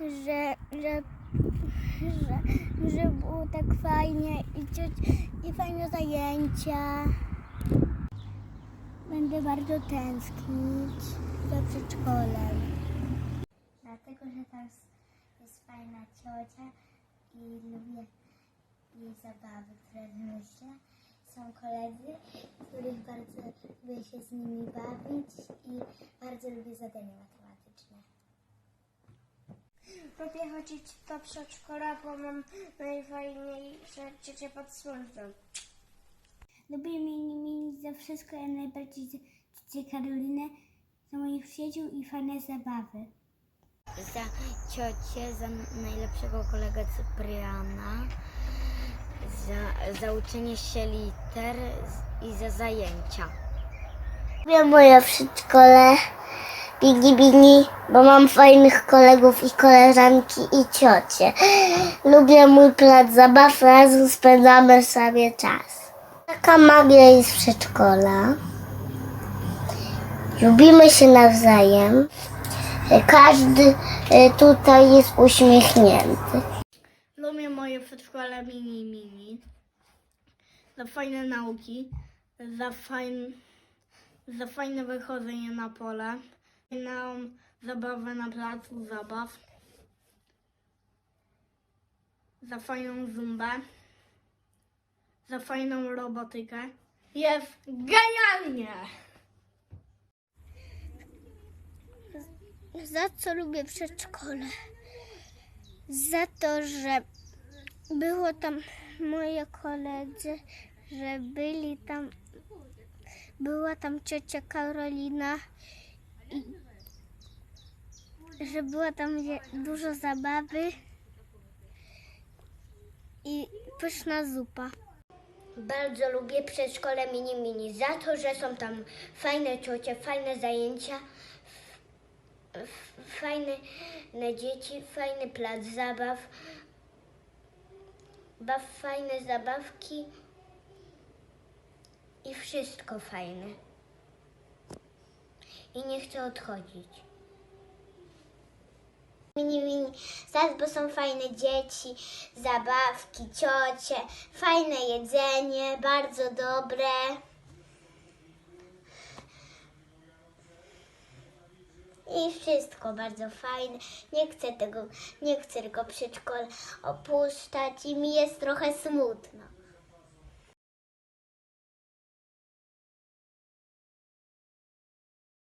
że, że, że, że, było tak fajnie i, i fajne zajęcia. Będę bardzo tęsknić za przedszkolem. Dlatego, że tam jest- jest fajna ciocia i lubię jej zabawy, które wymyśla. Są koledzy, których bardzo lubię się z nimi bawić i bardzo lubię zadania matematyczne. Lubię chodzić do przedszkola, bo mam najfajniejsze dziecię pod słońcem. Lubię mini mini za wszystko, a najbardziej za Karolinę, za moich przyjaciół i fajne zabawy. za ciocię, za najlepszego kolegę Cypriana, za, za uczenie się liter i za zajęcia. Lubię moje przedszkole, bigi bigi, bo mam fajnych kolegów i koleżanki i ciocie. Lubię mój plac zabaw, razem spędzamy sobie czas. Taka magia jest w przedszkola. Lubimy się nawzajem. Każdy e, tutaj jest uśmiechnięty. Lubię moje przedszkole mini mini. Za fajne nauki, za, fajn, za fajne wychodzenie na pole, na zabawę na placu zabaw, za fajną zumbę, za fajną robotykę. Jest genialnie! Za co lubię przedszkole? Za to, że było tam moje koledzy, że byli tam, była tam ciocia Karolina i że była tam dużo zabawy i pyszna zupa. Bardzo lubię przedszkole mini mini za to, że są tam fajne ciocie, fajne zajęcia, fajne dzieci, fajny plac zabaw, baw, fajne zabawki i wszystko fajne. I nie chcę odchodzić. Mini, mini, zaraz, bo są fajne dzieci, zabawki, ciocie, fajne jedzenie, bardzo dobre. I wszystko bardzo fajne. Nie chcę tego, nie chcę tego przedszkola opuszczać i mi jest trochę smutno.